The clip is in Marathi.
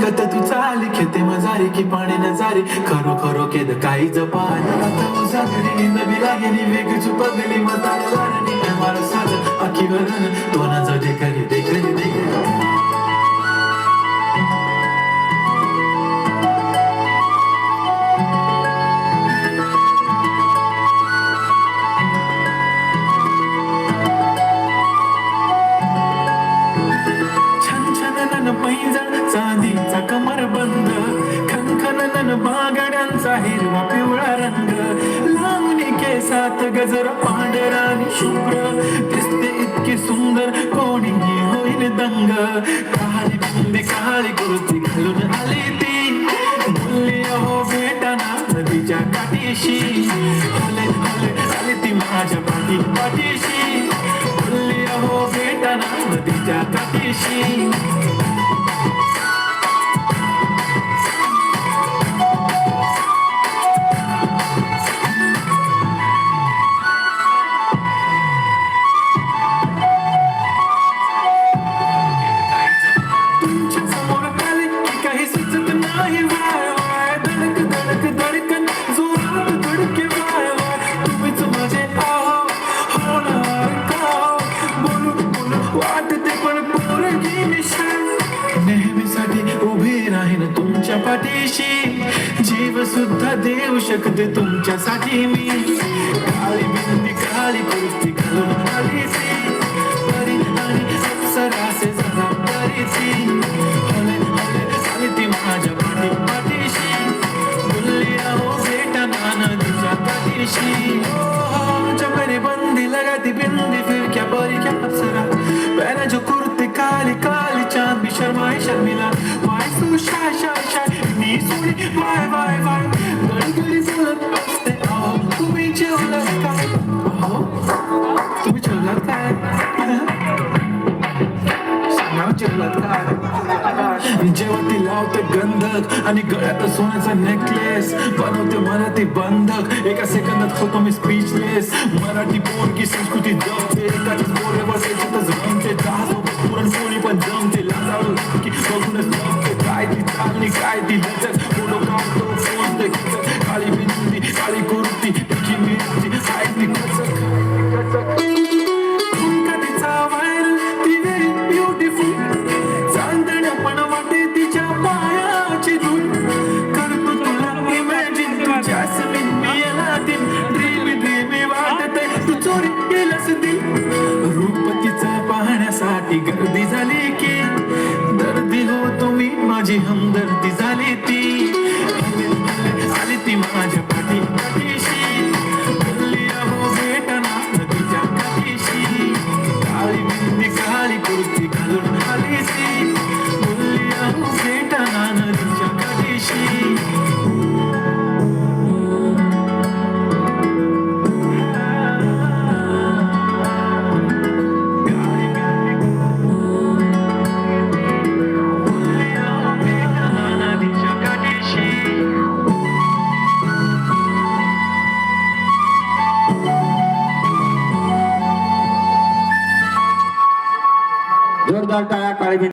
ऐकत तू चाल खेते मजारी की पाणी नजारी. खरो खरो केद काही जपाल. आता उजागरी निंद बिला गेली वेग चुपगली मताला लाडणी मारा साज अखी वरण तो ना जाऊ करी गजर पांढरा आणि शुभ्र. दिसते इतकी सुंदर कोणी होईल दंग. काळी बिंदी काळी कुर्ती घालून आली ती. बोलली अहो भेटाना नदीच्या काठीशी. हले हले आली ती माझ्या पाठी पाठीशी. बोलली अहो भेटाना नदीच्या काठीशी. तुमच्या पाठीशी. जीव सुद्धा देऊ शकते तुमच्यासाठी मी. ready bin di kya bari kya sara pehle jo kurte kaali kaali chaand bhi sharmila why so shy shy shy ni why why why gadi gadi sun paste aao tum hi chalo lagta aao tum hi chalo lagta hai sanao chalo lagta ती लावते गंधक आणि गळ्यात सोन्याचा नेकलेस बनवते मराठी बंधक. एका सेकंदात होतो मी स्पीचलेस मराठी पोरगी संस्कृती जपते जोरदार टायर